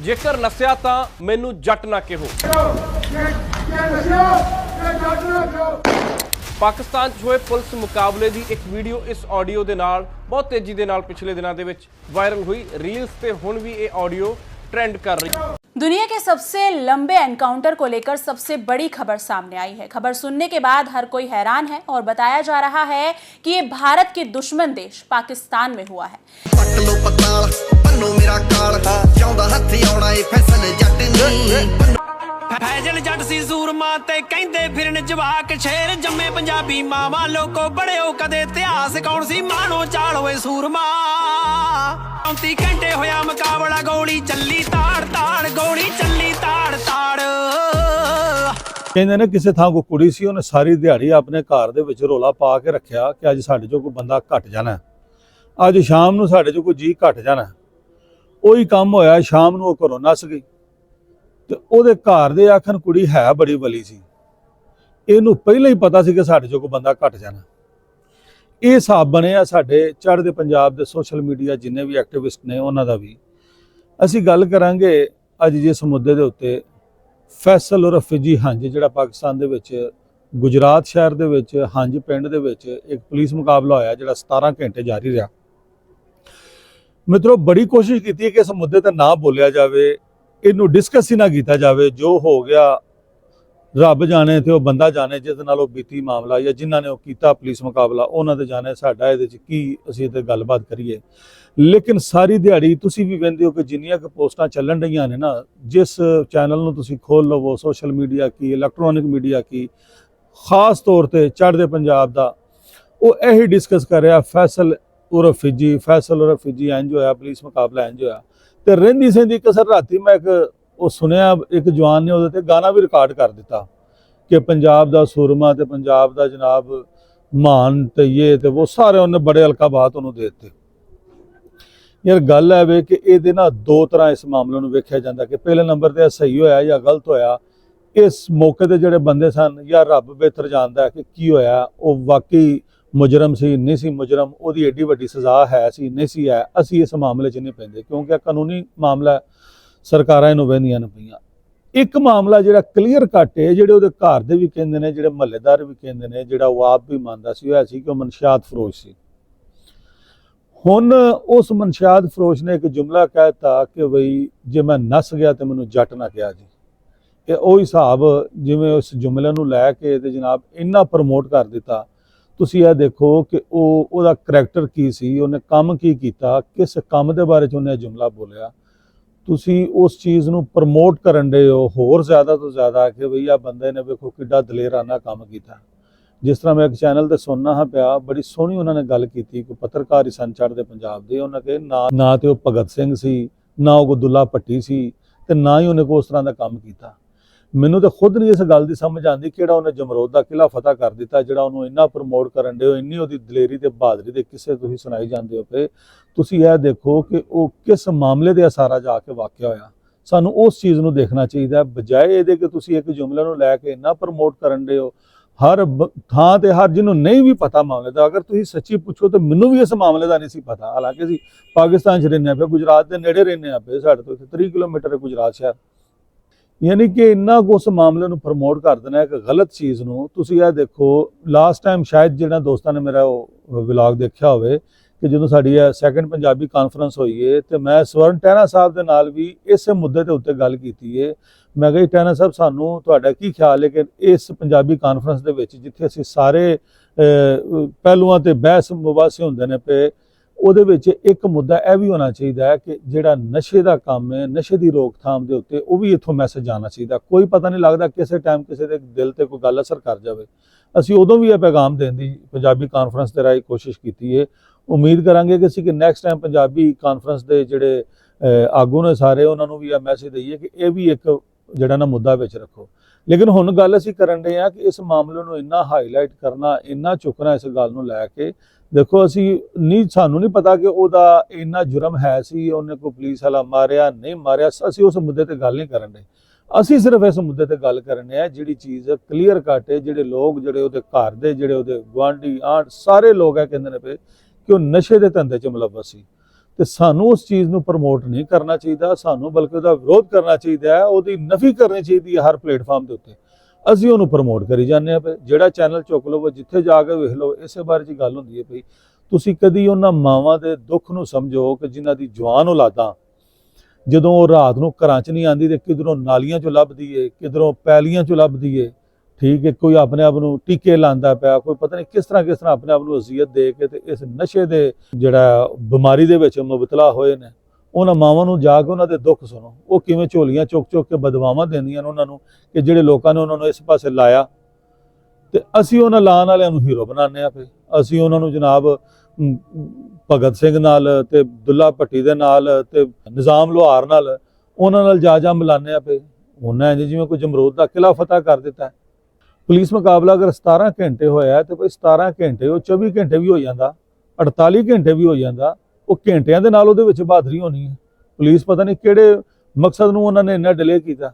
ਜੇਕਰ ਨਸਿਆ ਤਾਂ ਮੈਨੂੰ ਜੱਟ ਨਾ ਕਿਹੋ ਪਾਕਿਸਤਾਨ 'ਚ ਹੋਏ ਪੁਲਿਸ ਮੁਕਾਬਲੇ ਦੀ ਇੱਕ ਵੀਡੀਓ ਇਸ ਆਡੀਓ ਦੇ ਨਾਲ ਬਹੁਤ ਤੇਜ਼ੀ ਦੇ ਨਾਲ ਪਿਛਲੇ ਦਿਨਾਂ ਦੇ ਵਿੱਚ ਵਾਇਰਲ ਹੋਈ ਰੀਲਸ ਤੇ ਹੁਣ ਵੀ ਇਹ ਆਡੀਓ ਟ੍ਰੈਂਡ ਕਰ ਰਹੀ ਹੈ दुनिया के सबसे लंबे एनकाउंटर को लेकर सबसे बड़ी खबर सामने आई है खबर सुनने के बाद हर कोई हैरान है और बताया जा रहा है कि ये भारत के दुश्मन देश पाकिस्तान में हुआ है ਪੰਨੋ ਮੇਰਾ ਕਾਲ ਚਾਹੁੰਦਾ ਹੱਥ ਆਉਣਾ ਏ ਫੈਸਲ ਜੱਟ ਨਹੀਂ ਫੈਜਲ ਜੱਟ ਸੀ ਸੂਰਮਾ ਤੇ ਕਹਿੰਦੇ ਫਿਰਨ ਜਵਾਕ ਸ਼ੇਰ ਜੰਮੇ ਪੰਜਾਬੀ ਮਾਵਾ ਲੋਕੋ ਬੜਿਓ ਕਦੇ ਇਤਿਹਾਸ ਕੌਣ ਸੀ ਮਾਣੋ ਚਾਲ ਓਏ ਸੂਰਮਾ 34 ਘੰਟੇ ਹੋਇਆ ਮੁਕਾਬਲਾ ਗੋਲੀ ਚੱਲੀ ਤਾੜ ਤਾੜ ਗੋਲੀ ਚੱਲੀ ਤਾੜ ਤਾੜ ਕਹਿੰਦੇ ਨੇ ਕਿਸੇ ਥਾਂ ਕੋਈ ਕੁੜੀ ਸੀ ਉਹਨੇ ਸਾਰੀ ਦਿਹਾੜੀ ਆਪਣੇ ਘਰ ਦੇ ਵਿੱਚ ਰੋਲਾ ਪਾ ਕੇ ਰੱਖਿਆ ਕਿ ਅੱਜ ਸਾਡੇ ਚੋਂ ਕੋਈ ਬੰਦਾ ਘਟ ਜਾਣਾ। ਅੱਜ ਸ਼ਾਮ ਨੂੰ ਸਾਡੇ ਚੋਂ ਕੋਈ ਜੀ ਘਟ ਜਾਣਾ। ਉਹੀ ਕੰਮ ਹੋਇਆ, ਸ਼ਾਮ ਨੂੰ ਉਹ ਘਰੋਂ ਨਸ ਗਈ। ਤੇ ਉਹਦੇ ਘਰ ਦੇ ਆਖਣ ਕੁੜੀ ਹੈ ਬੜੀ ਵਲੀ ਸੀ। ਇਹਨੂੰ ਪਹਿਲਾਂ ਹੀ ਪਤਾ ਸੀ ਕਿ ਸਾਡੇ ਚੋਂ ਕੋਈ ਬੰਦਾ ਘਟ ਜਾਣਾ। ਇਹ ਹਿਸਾਬ ਬਣਿਆ ਸਾਡੇ ਚੜ੍ਹਦੇ ਪੰਜਾਬ ਦੇ ਸੋਸ਼ਲ ਮੀਡੀਆ ਜਿੰਨੇ ਵੀ ਐਕਟਿਵਿਸਟ ਨੇ ਉਹਨਾਂ ਦਾ ਵੀ। ਅਸੀਂ ਗੱਲ ਕਰਾਂਗੇ ਅੱਜ ਜਿਸ ਮੁੱਦੇ ਦੇ ਉੱਤੇ ਫੈਸਲ ਔਰ ਫਿਜੀ ਹੰਜ, ਜਿਹੜਾ ਪਾਕਿਸਤਾਨ ਦੇ ਵਿੱਚ, ਗੁਜਰਾਤ ਸ਼ਹਿਰ ਦੇ ਵਿੱਚ, ਹੰਜ ਪਿੰਡ ਦੇ ਵਿੱਚ ਇੱਕ ਪੁਲਿਸ ਮੁਕਾਬਲਾ ਹੋਇਆ ਜਿਹੜਾ 17 ਘੰਟੇ ਜਾਰੀ ਰਿਹਾ। ਮਿੱਤਰੋ, ਬੜੀ ਕੋਸ਼ਿਸ਼ ਕੀਤੀ ਹੈ ਕਿ ਇਸ ਮੁੱਦੇ ਤੇ ਨਾ ਬੋਲਿਆ ਜਾਵੇ, ਇਹਨੂੰ ਡਿਸਕਸ ਹੀ ਨਾ ਕੀਤਾ ਜਾਵੇ, ਜੋ ਹੋ ਗਿਆ, ਰੱਬ ਜਾਣੇ ਤੇ ਉਹ ਬੰਦਾ ਜਾਣੇ, ਜਿਸ ਨਾਲ ਉਹ ਬੀਤੀ ਮਾਮਲਾ ਜਾਂ ਜਿਨ੍ਹਾਂ ਨੇ ਉਹ ਕੀਤਾ ਪੁਲਿਸ ਮੁਕਾਬਲਾ, ਉਹਨਾਂ ਦੇ ਜਾਣੇ, ਸਾਡਾ ਇਹਦੇ ਚ ਕੀ ਅਸੀਂ ਇਹਦੇ ਗੱਲਬਾਤ ਕਰੀਏ। ਲੇਕਿਨ ਸਾਰੀ ਦਿਹਾੜੀ ਤੁਸੀਂ ਵੀ ਵੇਖਦੇ ਹੋ ਕਿ ਜਿੰਨੀਆਂ ਕੁ ਪੋਸਟਾਂ ਚੱਲਣ ਰਹੀਆਂ ਨੇ ਨਾ, ਜਿਸ ਚੈਨਲ ਨੂੰ ਤੁਸੀਂ ਖੋਲ ਲਵੋ ਸੋਸ਼ਲ ਮੀਡੀਆ ਕੀ ਇਲੈਕਟ੍ਰੋਨਿਕ ਮੀਡੀਆ ਕੀ, ਖਾਸ ਤੌਰ ਤੇ ਚੜ੍ਹਦੇ ਪੰਜਾਬ ਦਾ, ਉਹ ਇਹੀ ਡਿਸਕਸ ਕਰ ਰਿਹਾ, ਫੈਸਲ ਉਹ ਰਫੀਜੀ, ਫੈਸਲ ਉਰਫ ਫਿਜੀ ਇੰਜ ਹੋਇਆ, ਪੁਲਿਸ ਮੁਕਾਬਲਾ ਇੰਜ ਹੋਇਆ। ਤੇ ਰਹਿੰਦੀ ਸਹਿੰਦੀ ਕਸਰ ਰਾਤੀ ਮੈਂ ਇੱਕ, ਉਹ ਸੁਣਿਆ, ਇੱਕ ਜਵਾਨ ਨੇ ਉਹਦੇ ਤੇ ਗਾਣਾ ਵੀ ਰਿਕਾਰਡ ਕਰ ਦਿੱਤਾ ਕਿ ਪੰਜਾਬ ਦਾ ਸੂਰਮਾ ਤੇ ਪੰਜਾਬ ਦਾ ਜਨਾਬ ਮਾਨ ਤੇ ਇਹ ਤੇ ਉਹ ਸਾਰੇ ਉਹਨੇ ਬੜੇ ਅਲਕਾਬਾਤ ਉਹਨੂੰ ਦੇ ਦਿੱਤੇ। ਯਾਰ ਗੱਲ ਹੈ ਵੇ ਕਿ ਇਹਦੇ ਨਾਲ ਦੋ ਤਰ੍ਹਾਂ ਇਸ ਮਾਮਲੇ ਨੂੰ ਵੇਖਿਆ ਜਾਂਦਾ ਕਿ ਪਹਿਲੇ ਨੰਬਰ ਤੇ ਇਹ ਸਹੀ ਹੋਇਆ ਜਾਂ ਗਲਤ ਹੋਇਆ। ਇਸ ਮੌਕੇ ਤੇ ਜਿਹੜੇ ਬੰਦੇ ਸਨ ਜਾਂ ਰੱਬ ਬਿਹਤਰ ਜਾਣਦਾ ਕਿ ਕੀ ਹੋਇਆ, ਉਹ ਵਾਕਈ ਮੁਜਰਮ ਸੀ, ਨਹੀਂ ਸੀ ਮੁਜਰਮ, ਉਹਦੀ ਏਡੀ ਵੱਡੀ ਸਜ਼ਾ ਹੈ ਸੀ ਨਹੀਂ ਸੀ ਹੈ, ਅਸੀਂ ਇਸ ਮਾਮਲੇ 'ਚ ਨਹੀਂ ਪੈਂਦੇ, ਕਿਉਂਕਿ ਇਹ ਕਾਨੂੰਨੀ ਮਾਮਲਾ ਸਰਕਾਰਾਂ ਇਹਨੂੰ ਵਹਿੰਦੀਆਂ ਨੇ ਪਈਆਂ। ਇੱਕ ਮਾਮਲਾ ਜਿਹੜਾ ਕਲੀਅਰ ਕੱਟ ਹੈ, ਜਿਹੜੇ ਉਹਦੇ ਘਰ ਦੇ ਵੀ ਕਹਿੰਦੇ ਨੇ, ਜਿਹੜੇ ਮਹੱਲੇਦਾਰ ਵੀ ਕਹਿੰਦੇ ਨੇ, ਜਿਹੜਾ ਉਹ ਆਪ ਵੀ ਮੰਨਦਾ ਸੀ, ਉਹ ਇਹ ਸੀ ਕਿ ਉਹ ਮਨਸ਼ਿਆਤ ਫਰੋਸ਼ ਸੀ। ਹੁਣ ਉਸ ਮਨਸ਼ਿਆਤ ਫਰੋਸ਼ ਨੇ ਇੱਕ ਜੁਮਲਾ ਕਹਿਤਾ ਕਿ ਬਈ ਜੇ ਮੈਂ ਨਸ ਗਿਆ ਤੇ ਮੈਨੂੰ ਜੱਟ ਨਾ ਕਿਹਾ ਜੀ। ਇਹ ਉਹ ਹਿਸਾਬ ਜਿਵੇਂ ਉਸ ਜੁਮਲੇ ਨੂੰ ਲੈ ਕੇ ਤੇ ਜਨਾਬ ਇੰਨਾ ਪ੍ਰਮੋਟ ਕਰ ਦਿੱਤਾ ਤੁਸੀਂ ਇਹ ਦੇਖੋ ਕਿ ਉਹ, ਉਹਦਾ ਕਰੈਕਟਰ ਕੀ ਸੀ, ਉਹਨੇ ਕੰਮ ਕੀ ਕੀਤਾ, ਕਿਸ ਕੰਮ ਦੇ ਬਾਰੇ ਚ ਉਹਨੇ ਜੁਮਲਾ ਬੋਲਿਆ। ਤੁਸੀਂ ਉਸ ਚੀਜ਼ ਨੂੰ ਪ੍ਰਮੋਟ ਕਰਨ ਦੇ ਹੋ, ਹੋਰ ਜ਼ਿਆਦਾ ਤੋਂ ਜ਼ਿਆਦਾ ਕਿ ਬਈ ਆ ਬੰਦੇ ਨੇ ਵੇਖੋ ਕਿੱਡਾ ਦਲੇਰਾਨਾ ਕੰਮ ਕੀਤਾ। ਜਿਸ ਤਰ੍ਹਾਂ ਮੈਂ ਇੱਕ ਚੈਨਲ ਤੇ ਸੁਣਨਾ ਹਾਂ ਪਿਆ, ਬੜੀ ਸੋਹਣੀ ਉਹਨਾਂ ਨੇ ਗੱਲ ਕੀਤੀ, ਕੋਈ ਪੱਤਰਕਾਰ ਹੀ ਸਨ ਚੜ੍ਹਦੇ ਪੰਜਾਬ ਦੇ, ਉਹਨਾਂ ਕੇ ਨਾ ਨਾ ਤੇ ਉਹ ਭਗਤ ਸਿੰਘ ਸੀ, ਨਾ ਉਹ ਗੁੱਦੁੱਲਾ ਭੱਟੀ ਸੀ, ਤੇ ਨਾ ਹੀ ਉਹਨੇ ਕੋਈ ਉਸ ਤਰ੍ਹਾਂ ਦਾ ਕੰਮ ਕੀਤਾ। ਮੈਨੂੰ ਤਾਂ ਖੁਦ ਨਹੀਂ ਇਸ ਗੱਲ ਦੀ ਸਮਝ ਆਉਂਦੀ ਕਿਹੜਾ ਉਹਨੇ ਜਮਰੋਦ ਦਾ ਕਿਲਾ ਫਤਿਹ ਕਰ ਦਿੱਤਾ, ਜਿਹੜਾ ਉਹਨੂੰ ਇੰਨਾ ਪ੍ਰਮੋਟ ਕਰਨ ਦੇ ਹੋ, ਇੰਨੀ ਉਹਦੀ ਦਲੇਰੀ ਤੇ ਬਹਾਦਰੀ ਦੇ ਕਿੱਸੇ ਤੁਸੀਂ ਸੁਣਾਈ ਜਾਂਦੇ ਹੋ ਪਏ ਤੁਸੀਂ ਇਹ ਦੇਖੋ ਕਿ ਉਹ ਕਿਸ ਮਾਮਲੇ ਦੇ ਅਸਾਰਾ ਜਾ ਕੇ ਵਾਕਿਆ ਹੋਇਆ। ਸਾਨੂੰ ਉਸ ਚੀਜ਼ ਨੂੰ ਦੇਖਣਾ ਚਾਹੀਦਾ ਬਜਾਏ ਇਹਦੇ ਕਿ ਤੁਸੀਂ ਇੱਕ ਜੁਮਲੇ ਨੂੰ ਲੈ ਕੇ ਇੰਨਾ ਪ੍ਰਮੋਟ ਕਰਨ ਦੇ ਹੋ, ਹਰ ਬ- ਥਾਂ ਤੇ ਹਰ ਜਿਹਨੂੰ ਨਹੀਂ ਵੀ ਪਤਾ ਮਾਮਲੇ ਦਾ, ਅਗਰ ਤੁਸੀਂ ਸੱਚੀ ਪੁੱਛੋ ਤਾਂ ਮੈਨੂੰ ਵੀ ਇਸ ਮਾਮਲੇ ਦਾ ਨਹੀਂ ਸੀ ਪਤਾ। ਹਾਲਾਂਕਿ ਅਸੀਂ ਪਾਕਿਸਤਾਨ 'ਚ ਰਹਿੰਦੇ ਪਏ ਗੁਜਰਾਤ ਦੇ ਨੇੜੇ ਰਹਿੰਦੇ ਆ ਪਏ ਸਾਡੇ ਤੋਂ ਇੱਥੇ 30 ਕਿਲੋਮੀਟਰ ਹੈ ਗੁਜਰਾਤ ਸ਼ਹਿਰ। ਯਾਨੀ ਕਿ ਇੰਨਾ ਕੁ ਉਸ ਮਾਮਲੇ ਨੂੰ ਪ੍ਰਮੋਟ ਕਰ ਦੇਣਾ ਇੱਕ ਗਲਤ ਚੀਜ਼ ਨੂੰ। ਤੁਸੀਂ ਇਹ ਦੇਖੋ ਲਾਸਟ ਟਾਈਮ ਸ਼ਾਇਦ ਜਿਹੜਾ ਦੋਸਤਾਂ ਨੇ ਮੇਰਾ ਉਹ ਵਲੌਗ ਦੇਖਿਆ ਹੋਵੇ ਕਿ ਜਦੋਂ ਸਾਡੀ ਇਹ ਸੈਕੰਡ ਪੰਜਾਬੀ ਕਾਨਫਰੰਸ ਹੋਈ ਏ, ਤੇ ਮੈਂ ਸਵਰਨ ਟਹਿਣਾ ਸਾਹਿਬ ਦੇ ਨਾਲ ਵੀ ਇਸੇ ਮੁੱਦੇ ਦੇ ਉੱਤੇ ਗੱਲ ਕੀਤੀ ਏ। ਮੈਂ ਕਿਹਾ ਜੀ ਟਹਿਣਾ ਸਾਹਿਬ, ਸਾਨੂੰ ਤੁਹਾਡਾ ਕੀ ਖਿਆਲ ਹੈ ਕਿ ਇਸ ਪੰਜਾਬੀ ਕਾਨਫਰੰਸ ਦੇ ਵਿੱਚ ਜਿੱਥੇ ਅਸੀਂ ਸਾਰੇ ਪਹਿਲੂਆਂ ਤੇ ਬਹਿਸ ਮੁਬਾਸੇ ਹੁੰਦੇ ਨੇ ਪਏ ਉਹਦੇ ਵਿੱਚ ਇੱਕ ਮੁੱਦਾ ਇਹ ਵੀ ਹੋਣਾ ਚਾਹੀਦਾ ਹੈ ਕਿ ਜਿਹੜਾ ਨਸ਼ੇ ਦਾ ਕੰਮ ਹੈ, ਨਸ਼ੇ ਦੀ ਰੋਕਥਾਮ ਦੇ ਉੱਤੇ ਉਹ ਵੀ ਇੱਥੋਂ ਮੈਸੇਜ ਆਉਣਾ ਚਾਹੀਦਾ। ਕੋਈ ਪਤਾ ਨਹੀਂ ਲੱਗਦਾ ਕਿਸੇ ਟਾਈਮ ਕਿਸੇ ਦੇ ਦਿਲ ਤੇ ਕੋਈ ਗੱਲ ਅਸਰ ਕਰ ਜਾਵੇ। ਅਸੀਂ ਉਦੋਂ ਵੀ ਇਹ ਪੈਗਾਮ ਦੇਣ ਦੀ ਪੰਜਾਬੀ ਕਾਨਫਰੰਸ ਦੇ ਰਾਹੀਂ ਕੋਸ਼ਿਸ਼ ਕੀਤੀ ਹੈ ਉਮੀਦ ਕਰਾਂਗੇ ਕਿ ਅਸੀਂ ਕਿ ਨੈਕਸਟ ਟਾਈਮ ਪੰਜਾਬੀ ਕਾਨਫਰੰਸ ਦੇ ਜਿਹੜੇ ਆਗੂ ਨੇ ਸਾਰੇ ਉਹਨਾਂ ਨੂੰ ਵੀ ਇਹ ਮੈਸੇਜ ਦਈਏ ਕਿ ਇਹ ਵੀ ਇੱਕ ਜਿਹੜਾ ਨਾ ਮੁੱਦਾ ਵਿੱਚ ਰੱਖੋ। ਲੇਕਿਨ ਹੁਣ ਗੱਲ ਅਸੀਂ ਕਰਨ ਦੇ ਆ ਕਿ ਇਸ ਮਾਮਲੇ ਨੂੰ ਇੰਨਾ ਹਾਈਲਾਈਟ ਕਰਨਾ, ਇੰਨਾ ਚੁੱਕਣਾ ਇਸ ਗੱਲ ਨੂੰ ਲੈ ਕੇ। ਦੇਖੋ, ਅਸੀਂ ਨਹੀਂ, ਸਾਨੂੰ ਨਹੀਂ ਪਤਾ ਕਿ ਉਹਦਾ ਇੰਨਾ ਜੁਰਮ ਹੈ ਸੀ, ਉਹਨੇ ਕੋਈ ਪੁਲਿਸ ਵਾਲਾ ਮਾਰਿਆ, ਨਹੀਂ ਮਾਰਿਆ, ਅਸੀਂ ਉਸ ਮੁੱਦੇ ਤੇ ਗੱਲ ਨਹੀਂ ਕਰਨ ਦੇ। ਅਸੀਂ ਸਿਰਫ ਇਸ ਮੁੱਦੇ ਤੇ ਗੱਲ ਕਰਨੇ ਆ ਜਿਹੜੀ ਚੀਜ਼ ਕਲੀਅਰ ਕੱਟ ਹੈ, ਜਿਹੜੇ ਲੋਕ, ਜਿਹੜੇ ਉਹਦੇ ਘਰ ਦੇ, ਜਿਹੜੇ ਉਹਦੇ ਗੁਆਂਢੀ, ਆਂਢ, ਸਾਰੇ ਲੋਕ ਆ ਕਹਿੰਦੇ ਨੇ ਪਏ ਕਿ ਉਹ ਨਸ਼ੇ ਦੇ ਧੰਦੇ 'ਚ ਮੁਲਵਸ ਸੀ। ਤੇ ਸਾਨੂੰ ਉਸ ਚੀਜ਼ ਨੂੰ ਪ੍ਰਮੋਟ ਨਹੀਂ ਕਰਨਾ ਚਾਹੀਦਾ, ਸਾਨੂੰ ਬਲਕਿ ਉਹਦਾ ਵਿਰੋਧ ਕਰਨਾ ਚਾਹੀਦਾ ਹੈ, ਉਹਦੀ ਨਫੀ ਕਰਨੀ ਚਾਹੀਦੀ ਹੈ ਹਰ ਪਲੇਟਫਾਰਮ ਦੇ ਉੱਤੇ। ਅਸੀਂ ਉਹਨੂੰ ਪ੍ਰਮੋਟ ਕਰੀ ਜਾਂਦੇ ਆ ਪਏ ਜਿਹੜਾ ਚੈਨਲ ਚੁੱਕ ਲਵੋ ਜਿੱਥੇ ਜਾ ਕੇ ਵੇਖ ਲਓ, ਇਸੇ ਬਾਰੇ 'ਚ ਗੱਲ ਹੁੰਦੀ ਹੈ ਪਈ ਤੁਸੀਂ ਕਦੀ ਉਹਨਾਂ ਮਾਵਾਂ ਦੇ ਦੁੱਖ ਨੂੰ ਸਮਝੋ ਕਿ ਜਿਨ੍ਹਾਂ ਦੀ ਜਵਾਨ ਔਲਾਦਾਂ। ਜਦੋਂ ਉਹ ਰਾਤ ਨੂੰ ਘਰਾਂ 'ਚ ਨਹੀਂ ਆਂਦੀ ਤੇ ਕਿਧਰੋਂ ਨਾਲੀਆਂ 'ਚੋਂ ਲੱਭਦੀ ਏ, ਕਿਧਰੋਂ ਪੈਲੀਆਂ 'ਚੋਂ ਲੱਭਦੀ ਏ ਠੀਕ ਹੈ, ਕੋਈ ਆਪਣੇ ਆਪ ਨੂੰ ਟੀਕੇ ਲਾਂਦਾ ਪਿਆ, ਕੋਈ ਪਤਾ ਨਹੀਂ ਕਿਸ ਤਰ੍ਹਾਂ ਕਿਸ ਤਰ੍ਹਾਂ ਆਪਣੇ ਆਪ ਨੂੰ ਅਜ਼ੀਅਤ ਦੇ ਕੇ ਤੇ ਇਸ ਨਸ਼ੇ ਦੇ ਜਿਹੜਾ ਬਿਮਾਰੀ ਦੇ ਵਿੱਚ ਮੁਬਤਲਾ ਹੋਏ ਨੇ, ਉਹਨਾਂ ਮਾਵਾਂ ਨੂੰ ਜਾ ਕੇ ਉਹਨਾਂ ਦੇ ਦੁੱਖ ਸੁਣੋ। ਉਹ ਕਿਵੇਂ ਝੋਲੀਆਂ ਚੁੱਕ ਚੁੱਕ ਕੇ ਬਦਵਾਵਾਂ ਦਿੰਦੀਆਂ ਨੇ ਉਹਨਾਂ ਨੂੰ ਕਿ ਜਿਹੜੇ ਲੋਕਾਂ ਨੇ ਉਹਨਾਂ ਨੂੰ ਇਸ ਪਾਸੇ ਲਾਇਆ। ਤੇ ਅਸੀਂ ਉਹਨਾਂ ਲਾਣ ਵਾਲਿਆਂ ਨੂੰ ਹੀਰੋ ਬਣਾਉਂਦੇ ਆ ਪਏ ਅਸੀਂ ਉਹਨਾਂ ਨੂੰ ਜਨਾਬ ਭਗਤ ਸਿੰਘ ਨਾਲ ਤੇ ਦੁੱਲਾ ਭੱਟੀ ਦੇ ਨਾਲ ਤੇ ਨਿਜ਼ਾਮ ਲੋਹਾਰ ਨਾਲ ਉਹਨਾਂ ਨਾਲ ਜਾ ਜਾ ਮਿਲਾਨੇ ਆ ਪਏ ਉਹਨਾਂ ਇੰਜ ਜਿਵੇਂ ਕੋਈ ਜਮਰੂਦ ਦਾ ਕਿਲਾ ਫਤਿਹ ਕਰ ਦਿੱਤਾ। ਪੁਲਿਸ ਮੁਕਾਬਲਾ ਅਗਰ 17 ਘੰਟੇ ਹੋਇਆ ਹੈ ਤੇ ਕੋਈ 17 ਘੰਟੇ, ਉਹ 24 ਘੰਟੇ ਵੀ ਹੋ ਜਾਂਦਾ 48 ਘੰਟੇ ਵੀ ਹੋ ਜਾਂਦਾ, ਉਹ ਘੰਟਿਆਂ ਦੇ ਨਾਲ ਉਹਦੇ ਵਿੱਚ ਬਹਾਦਰੀ ਹੋਣੀ ਹੈ। ਪੁਲਿਸ ਪਤਾ ਨਹੀਂ ਕਿਹੜੇ ਮਕਸਦ ਨੂੰ ਉਹਨਾਂ ਨੇ ਇੰਨਾ ਡਿਲੇ ਕੀਤਾ।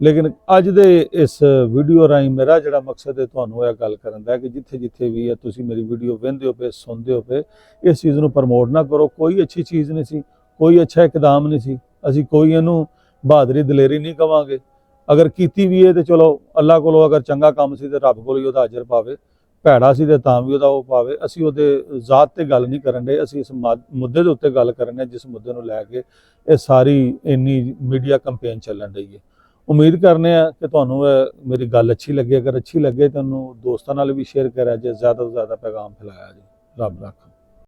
ਲੇਕਿਨ ਅੱਜ ਦੇ ਇਸ ਵੀਡੀਓ ਰਾਹੀਂ ਮੇਰਾ ਜਿਹੜਾ ਮਕਸਦ ਹੈ ਤੁਹਾਨੂੰ ਇਹ ਗੱਲ ਕਰਨ ਦਾ ਕਿ ਜਿੱਥੇ ਜਿੱਥੇ ਵੀ ਹੈ, ਤੁਸੀਂ ਮੇਰੀ ਵੀਡੀਓ ਵੇਖਦੇ ਹੋ ਪਏ, ਸੁਣਦੇ ਹੋ ਪਏ, ਇਸ ਚੀਜ਼ ਨੂੰ ਪ੍ਰਮੋਟ ਨਾ ਕਰੋ। ਕੋਈ ਅੱਛੀ ਚੀਜ਼ ਨਹੀਂ ਸੀ, ਕੋਈ ਅੱਛਾ ਇਕਦਾਮ ਨਹੀਂ ਸੀ। ਅਸੀਂ ਕੋਈ ਇਹਨੂੰ ਬਹਾਦਰੀ ਦਲੇਰੀ ਨਹੀਂ ਕਵਾਂਗੇ। ਅਗਰ ਕੀਤੀ ਵੀ ਹੈ ਤੇ ਚਲੋ ਅੱਲਾ ਕੋਲੋਂ ਅਗਰ ਚੰਗਾ ਕੰਮ ਸੀ ਤੇ ਰੱਬ ਕੋਲ ਹੀ ਉਹਦਾ ਅਜਰ ਪਾਵੇ, ਭੈੜਾ ਸੀ ਤੇ ਤਾਂ ਵੀ ਉਹਦਾ ਉਹ ਪਾਵੇ, ਅਸੀਂ ਉਹਦੇ ਜ਼ਾਤ ਤੇ ਗੱਲ ਨਹੀਂ ਕਰਨ ਦੇ, ਅਸੀਂ ਇਸ ਮਾ- ਮੁੱਦੇ ਦੇ ਉੱਤੇ ਗੱਲ ਕਰਨ ਦੇ, ਜਿਸ ਮੁੱਦੇ ਨੂੰ ਲੈ ਕੇ ਇਹ ਸਾਰੀ ਇੰਨੀ ਮੀਡੀਆ ਕੈਂਪੇਨ ਚੱਲਣ ਰਹੀ ਹੈ। ਉਮੀਦ ਕਰਨੇ ਆ ਕਿ ਤੁਹਾਨੂੰ ਇਹ ਮੇਰੀ ਗੱਲ ਅੱਛੀ ਲੱਗੇ, ਅਗਰ ਅੱਛੀ ਲੱਗੇ ਤੁਹਾਨੂੰ ਦੋਸਤਾਂ ਨਾਲ ਵੀ ਸ਼ੇਅਰ ਕਰਿਆ ਜੇ ਜ਼ਿਆਦਾ ਤੋਂ ਜ਼ਿਆਦਾ ਪੈਗਾਮ ਫੈਲਾਇਆ ਜੀ ਰੱਬ ਰੱਖ।